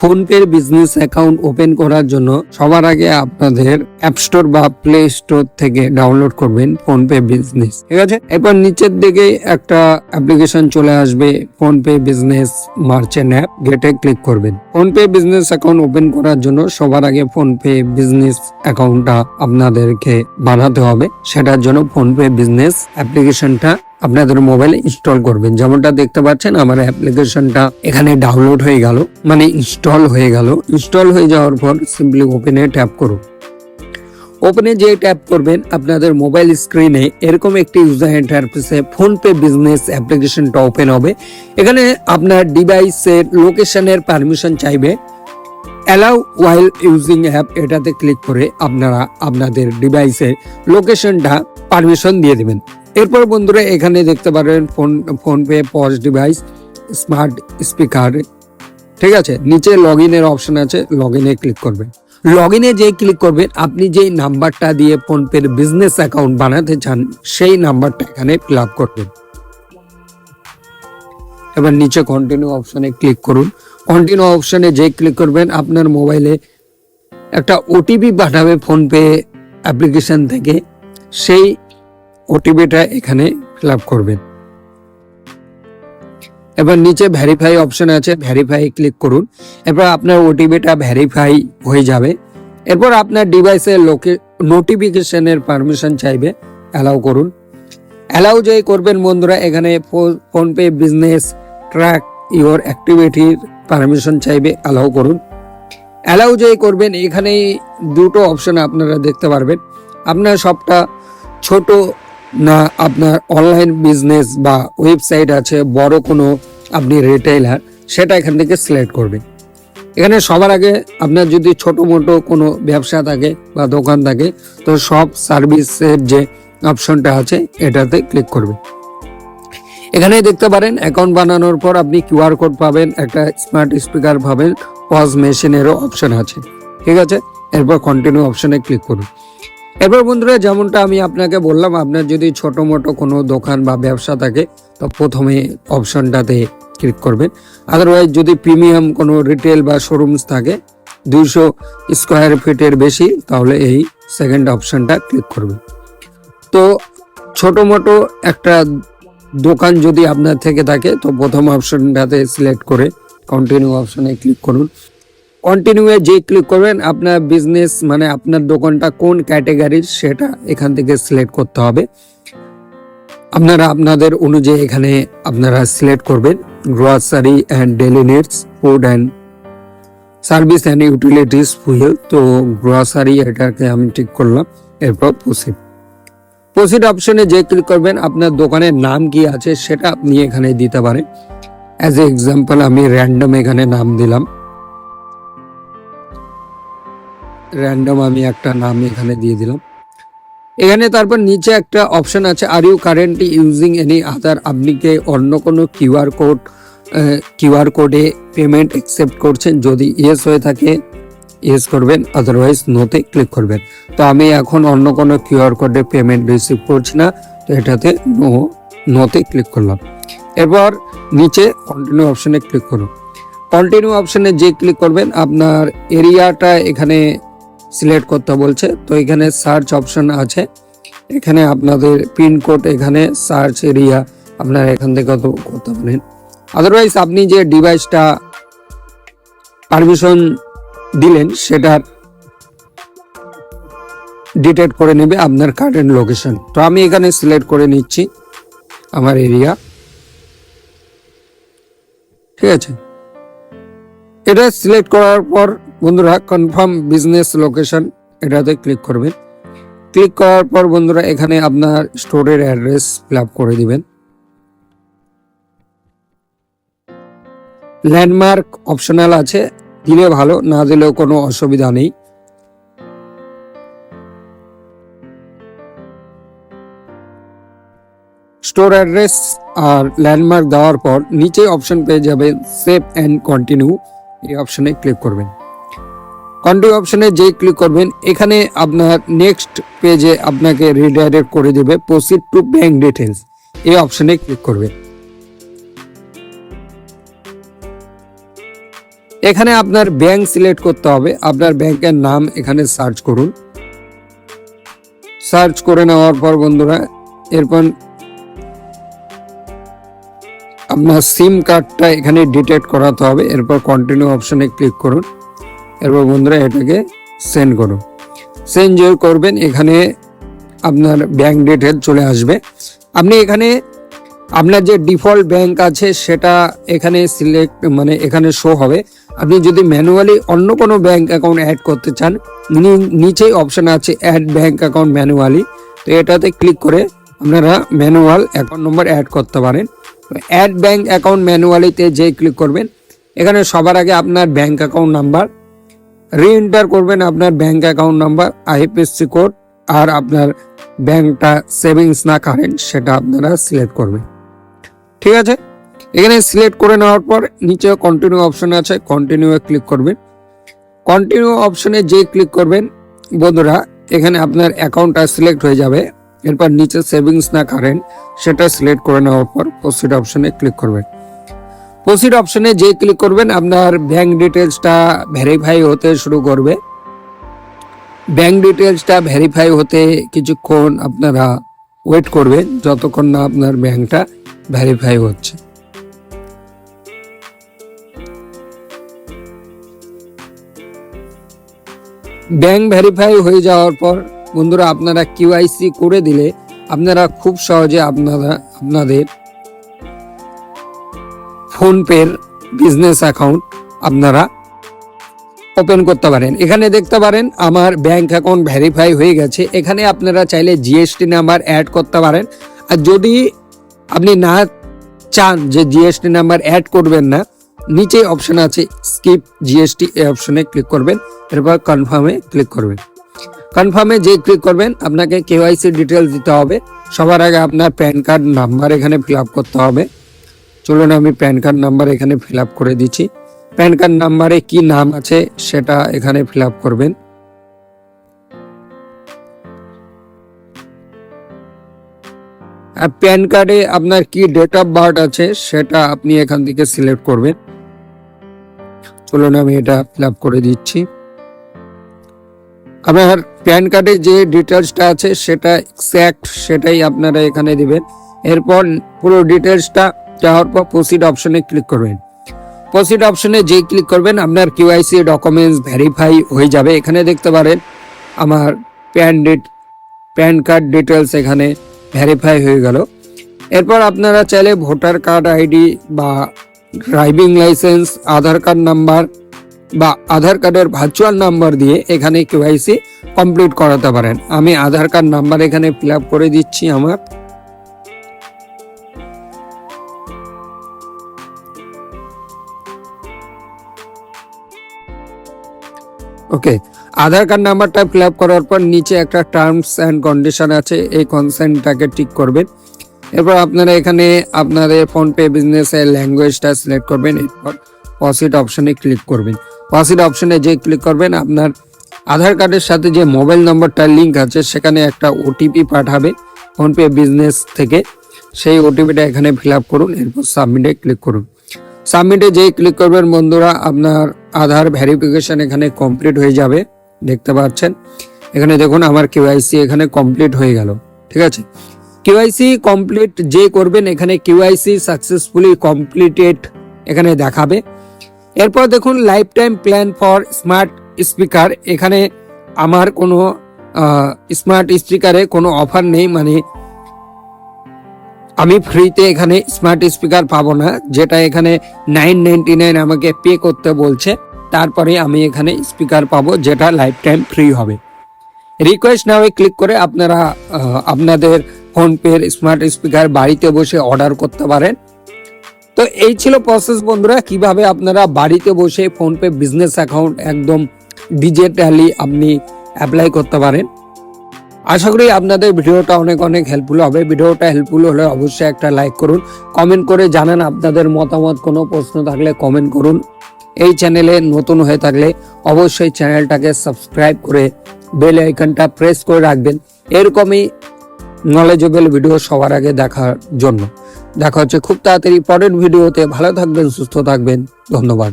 ফোনপের business account open করার জন্য সবার আগে আপনাদের অ্যাপ স্টোর বা প্লে স্টোর থেকে ডাউনলোড করবেন ফোনপে বিজনেস, ঠিক আছে? এরপর নিচের দিকে একটা অ্যাপ্লিকেশন চলে আসবে, ফোনপে বিজনেস মার্চেন্ট অ্যাপ, গেটে ক্লিক করবেন। ফোনপে বিজনেস অ্যাকাউন্ট ওপেন করার জন্য সবার আগে ফোনপে বিজনেস অ্যাকাউন্টটা আপনাদেরকে বানাতে হবে। সেটার জন্য ফোনপে বিজনেস অ্যাপ্লিকেশনটা আপনাদের মোবাইলে ইনস্টল করবেন। যেমনটা দেখতে পাচ্ছেন, আমার অ্যাপ্লিকেশনটা এখানে ডাউনলোড হয়ে গেল মানে ইনস্টল হয়ে গেল। ইনস্টল হয়ে যাওয়ার পর সিম্পলি ওপেনে ট্যাপ করুন। ওপেনে যে ট্যাপ করবেন, আপনাদের মোবাইল স্ক্রিনে এরকম একটি ইউজার ইন্টারফেসে ফোনপে বিজনেস অ্যাপ্লিকেশনটা ওপেন হবে। এখানে আপনার ডিভাইসের লোকেশনের পারমিশন চাইবে। অ্যালাউ ওয়াইল ইউজিং অ্যাপ এটাতে ক্লিক করে আপনারা আপনাদের ডিভাইসের লোকেশনটা পারমিশন দিয়ে দেবেন। এরপর বন্ধুরা এখানে দেখতে পারেন phone, PhonePe, POS device, smart speaker, ঠিক আছে? নিচে লগ ইনের অপশন আছে লগ ইনে ক্লিক করবেন। লগ ইনে যে ক্লিক করবেন, আপনি যেই নাম্বারটা দিয়ে ফোনপের বিজনেস অ্যাকাউন্ট বানাতে চান, সেই নাম্বারটা এখানে ফিল আপ করবেন। এবার নিচে কন্টিনিউ অপশনে ক্লিক করুন। কন্টিনিউ অপশনে যে ক্লিক করবেন, আপনার মোবাইলে একটা ওটিপি পাঠাবে ফোনপে অ্যাপ্লিকেশন থেকে। সেই ওটিপিটা এখানে ফিল করবেন। এবার নিচে ভেরিফাই অপশন আছে ভেরিফাই ক্লিক করুন। এরপর আপনার ওটিপিটা ভেরিফাই হয়ে যাবে। এরপর আপনার ডিভাইসের লোকে নোটিফিকেশনের পারমিশন চাইবে অ্যালাউ করুন। অ্যালাউ যেই করবেন বন্ধুরা, এখানে ফোনপে বিজনেস ট্র্যাক ইওর অ্যাক্টিভিটির পারমিশন চাইবে অ্যালাউ করুন। অ্যালাউ যেই করবেন এখানে দুটো অপশন আপনারা দেখতে পারবেন। আপনার সবটা ছোট না, আপনার অনলাইন বিজনেস বা ওয়েবসাইট আছে, বড় কোনো আপনি রিটেইলার সেটা এখান থেকে সিলেক্ট করবেন। এখানে সবার আগে আপনার যদি ছোট মোটো কোনো ব্যবসা থাকে বা দোকান থাকে, তো সব সার্ভিসের যে অপশনটা আছে, এটাতে ক্লিক করবেন। এখানে দেখতে পারেন অ্যাকাউন্ট বানানোর পর আপনি কিউআর কোড পাবেন, একটা স্মার্ট স্পিকার পাবেন পজ মেশিনেরও অপশন আছে। ঠিক আছে? এরপর কন্টিনিউ অপশনে ক্লিক করুন। এরপর বন্ধুরা, যেমনটা আমি আপনাকে বললাম, আপনার যদি ছোট মোটো কোনো দোকান বা ব্যবসা থাকে, তো প্রথমে অপশনটাতে ক্লিক করবেন। আদারওয়াইজ যদি প্রিমিয়াম কোনো রিটেল বা শোরুমস থাকে, দুইশো স্কোয়ার ফিটের বেশি, তাহলে এই সেকেন্ড অপশনটা ক্লিক করবেন। তো ছোট মোটো একটা দোকান যদি আপনার থেকে থাকে, তো প্রথম অপশনটাতে সিলেক্ট করে কন্টিনিউ অপশনে ক্লিক করুন। কন্টিনিউয়ে যে ক্লিক করবেন, আপনার বিজনেস মানে আপনার দোকানটা কোন ক্যাটেগরির সেটা এখান থেকে সিলেক্ট করতে হবে। আপনারা আপনাদের অনুযায়ী এখানে আপনারা সিলেক্ট করবেন grocery and daily needs food and service and utilities fuel তো গ্রোসারি এটাকে আমি ঠিক করলাম, এরপর প্রসিড প্রসিড অপশনে যে ক্লিক করবেন, আপনার দোকানের নাম কি আছে সেটা আপনি এখানে দিতে পারেন। অ্যাজ এ এক্সাম্পল আমি র্যান্ডম এখানে নাম দিলাম। র্যান্ডম আমি একটা নাম এখানে দিয়ে দিলাম। এখানে তারপর নিচে একটা অপশন আছে are you currently using any other আপনি কি অন্য কোনো কিউআর কোড কিউআর কোডে পেমেন্ট অ্যাকসেপ্ট করছেন? যদি ইয়েস হয়ে থাকে ইয়েস করবেন আদারওয়াইজ নোতে ক্লিক করবেন। তো আমি এখন অন্য কোনো কিউআর কোডে পেমেন্ট রিসিভ করছি না, তো এটাতে নো নোতে ক্লিক করলাম। এরপর নিচে কন্টিনিউ অপশনে ক্লিক করুন। কন্টিনিউ অপশনে যে ক্লিক করবেন, আপনার এরিয়াটা এখানে সিলেক্ট করতে বলছে। তো এখানে সার্চ অপশন আছে। এখানে আপনাদের পিনকোড এখানে সার্চ এরিয়া আপনারা এখান থেকে করতে পারেন। আদারওয়াইজ আপনি যে ডিভাইসটা পারমিশন দিলেন সেটার ডিটেক্ট করে নেবে আপনার কারেন্ট লোকেশন তো আমি এখানে সিলেক্ট করে নিচ্ছি আমার এরিয়া ঠিক আছে? এটা সিলেক্ট করার পর বন্ধুরা কনফার্ম বিজনেস লোকেশন এটাতে ক্লিক করবেন। ক্লিক করার পর বন্ধুরা, এখানে আপনার স্টোরের অ্যাড্রেস ফিল করে দিবেন। ল্যান্ডমার্ক অপশনাল আছে, দিলে ভালো, না দিলেও কোনো অসুবিধা নেই। স্টোর অ্যাড্রেস আর ল্যান্ডমার্ক দেওয়ার পর নিচে অপশন পেয়ে যাবেন সেভ অ্যান্ড কন্টিনিউ এই অপশনে ক্লিক করবেন। কন্টিনিউ অপশনে যেই ক্লিক করবেন, এখানে আপনার নেক্সট পেজে আপনাকে রিডাইরেক্ট করে দেবে প্রসিড টু ব্যাংক ডিটেলস এই অপশনে ক্লিক করবেন এখানে আপনার ব্যাংক সিলেক্ট করতে হবে। আপনার ব্যাংকের নাম এখানে সার্চ করুন। সার্চ করে নেওয়ার পর বন্ধুরা, এরপর আপনার সিম কার্ডটা এখানে ডিটেক্ট করাতে হবে। এরপর কন্টিনিউ অপশনে ক্লিক করুন। এরপর বন্ধুরা এটাকে সেন্ড করুন সেন্ড যে করবেন, এখানে আপনার ব্যাংক ডিটেল চলে আসবে। আপনি এখানে আপনার যে ডিফল্ট ব্যাংক আছে, সেটা এখানে সিলেক্ট মানে এখানে শো হবে। আপনি যদি ম্যানুয়ালি অন্য কোনো ব্যাংক অ্যাকাউন্ট অ্যাড করতে চান নিচেই অপশান আছে অ্যাড ব্যাংক অ্যাকাউন্ট ম্যানুয়ালি তো এটাতে ক্লিক করে আপনারা ম্যানুয়াল অ্যাকাউন্ট নম্বর অ্যাড করতে পারেন। অ্যাড ব্যাংক অ্যাকাউন্ট ম্যানুয়ালিতে যে ক্লিক করবেন, এখানে সবার আগে আপনার bank account number re enter করবেন আপনার bank account number IFSC code আর আপনার ব্যাংকটা সেভিংস না কারেন্ট সেটা আপনারা সিলেক্ট করবেন। ঠিক আছে? এখানে সিলেক্ট করে নেওয়ার পর নিচে কন্টিনিউ অপশন আছে কন্টিনিউ ক্লিক করবেন। কন্টিনিউ অপশনে যে ক্লিক করবেন, বন্ধুরা, এখানে আপনার অ্যাকাউন্টটা সিলেক্ট হয়ে যাবে। এরপর নিচে সেভিংস না কারেন্ট সেটা সিলেক্ট করে নেওয়ার পর প্রসিড অপশনে ক্লিক করবেন। প্রসিড অপশনে যে ক্লিক করবেন, আপনার ব্যাংক ডিটেলসটা ভেরিফাই হতে শুরু করবে। ব্যাংক ডিটেলসটা ভেরিফাই হতে কিছুক্ষণ আপনারা ওয়েট করবেন, যতক্ষণ না আপনার ব্যাংকটা ভেরিফাই হচ্ছে। ব্যাংক ভেরিফাই হয়ে যাওয়ার পর, বন্ধুরা, আপনারা কিউআইসি করে দিলে আপনারা খুব সহজে আপনারা, আপনাদের ফোনপের বিজনেস অ্যাকাউন্ট আপনারা ওপেন করতে পারেন। এখানে দেখতে পারেন, আমার ব্যাংক অ্যাকাউন্ট ভেরিফাই হয়ে গেছে। এখানে আপনারা চাইলে জিএসটি নাম্বার অ্যাড করতে পারেন। আর যদি আপনি না চান যে জিএসটি নাম্বার অ্যাড করবেন না, নিচে অপশন আছে স্কিপ জিএসটি এই অপশনে ক্লিক করবেন। এরপর কনফার্মে ক্লিক করবেন। কনফার্মে যে ক্লিক করবেন, আপনাকে কেওয়াইসি ডিটেলস দিতে হবে। সবার আগে আপনার প্যান কার্ড নাম্বার এখানে ফিল করতে হবে। চলুন আমি প্যান কার্ড নাম্বার এখানে ফিল করে দিচ্ছি। প্যান কার্ড নাম্বারে কি নাম আছে সেটা এখানে ফিল করবেন। আর প্যান কার্ডে আপনার কি ডেট অফ বার্থ আছে সেটা আপনি এখান থেকে সিলেক্ট করবেন। চলুন আমি এটা ফিল করে দিচ্ছি। আপনার প্যান কার্ডে যে ডিটেলসটা আছে সেটা এক্স্যাক্ট সেটাই আপনারা এখানে দিবেন। এরপর পুরো ডিটেলসটা যাওয়ার পর প্রসিড অপশনে ক্লিক করবেন। প্রসিড অপশনে যে ক্লিক করবেন, আপনার কিউআইসি ডকুমেন্টস ভেরিফাই হয়ে যাবে। এখানে দেখতে পারেন, আমার PAN date PAN card details এখানে ভেরিফাই হয়ে গেল। এরপর আপনারা চাইলে ভোটার কার্ড আইডি বা driving license Aadhaar card number বা আধার কার্ডের ভার্চুয়াল নাম্বার দিয়ে এখানে কেওয়াইসি কমপ্লিট করাতে পারেন। আমি আধার কার্ড নাম্বার এখানে ফিল করে দিচ্ছি আমার। ওকে আধার কার্ড নাম্বারটা ফিল আপ করার পর নিচে একটা টার্মস অ্যান্ড কন্ডিশন আছে। এই কনসেন্টটাকে ঠিক করবেন। এরপর আপনারা এখানে আপনাদের ফোনপে বিজনেসের ল্যাঙ্গুয়েজটা সিলেক্ট করবেন। এরপর পসিট অপশনে ক্লিক করবেন। পসিট অপশনে যে ক্লিক করবেন, আপনার আধার কার্ডের সাথে যে মোবাইল নম্বরটা লিঙ্ক আছে, সেখানে একটা ওটিপি পাঠাবে ফোনপে বিজনেস থেকে। সেই ওটিপিটা এখানে ফিল আপ করুন। এরপর সাবমিটে ক্লিক করুন। সাবমিটে যেই ক্লিক করবেন বন্ধুরা, আপনার আধার ভেরিফিকেশন এখানে কমপ্লিট হয়ে যাবে, দেখতে পাচ্ছেন। এখানে দেখুন, আমার কেওয়াইসি এখানে কমপ্লিট হয়ে গেল, ঠিক আছে? কেওয়াইসি কমপ্লিট যে করবেন, এখানে কেওয়াইসি সাকসেসফুলি কমপ্লিটেড এখানে দেখাবে। এরপর দেখুন life time plan for smart speaker. এখানে আমার কোনো স্মার্ট স্পিকারে কোনো অফার নেই মানে আমি ফ্রিতে এখানে স্মার্ট স্পিকার পাবো না, যেটা এখানে নাইন নাইনটি নাইন আমাকে পে করতে বলছে। তারপরে আমি এখানে স্পিকার পাবো, যেটা লাইফ টাইম ফ্রি হবে রিকোয়েস্ট নামে ক্লিক করে আপনারা আপনাদের ফোনপের স্মার্ট স্পিকার বাড়িতে বসে অর্ডার করতে পারেন। তো এই ছিল প্রসেস বন্ধুরা, কীভাবে আপনারা বাড়িতে বসে ফোনপে বিজনেস অ্যাকাউন্ট একদম ডিজিটালি আপনি অ্যাপ্লাই করতে পারেন। আশা করি আপনাদের ভিডিওটা অনেক অনেক হেল্পফুল হবে। ভিডিওটা হেল্পফুল হলে অবশ্যই একটা লাইক করুন। কমেন্ট করে জানান আপনাদের মতামত। কোনো প্রশ্ন থাকলে কমেন্ট করুন। এই চ্যানেলে নতুন হয়ে থাকলে অবশ্যই চ্যানেলটাকে সাবস্ক্রাইব করে বেল আইকনটা প্রেস করে রাখবেন। এরকমই নলেজেবল ভিডিও সবার আগে দেখার জন্য। দেখা হচ্ছে খুব তাড়াতাড়ি পরের ভিডিওতে ভালো থাকবেন, সুস্থ থাকবেন। ধন্যবাদ।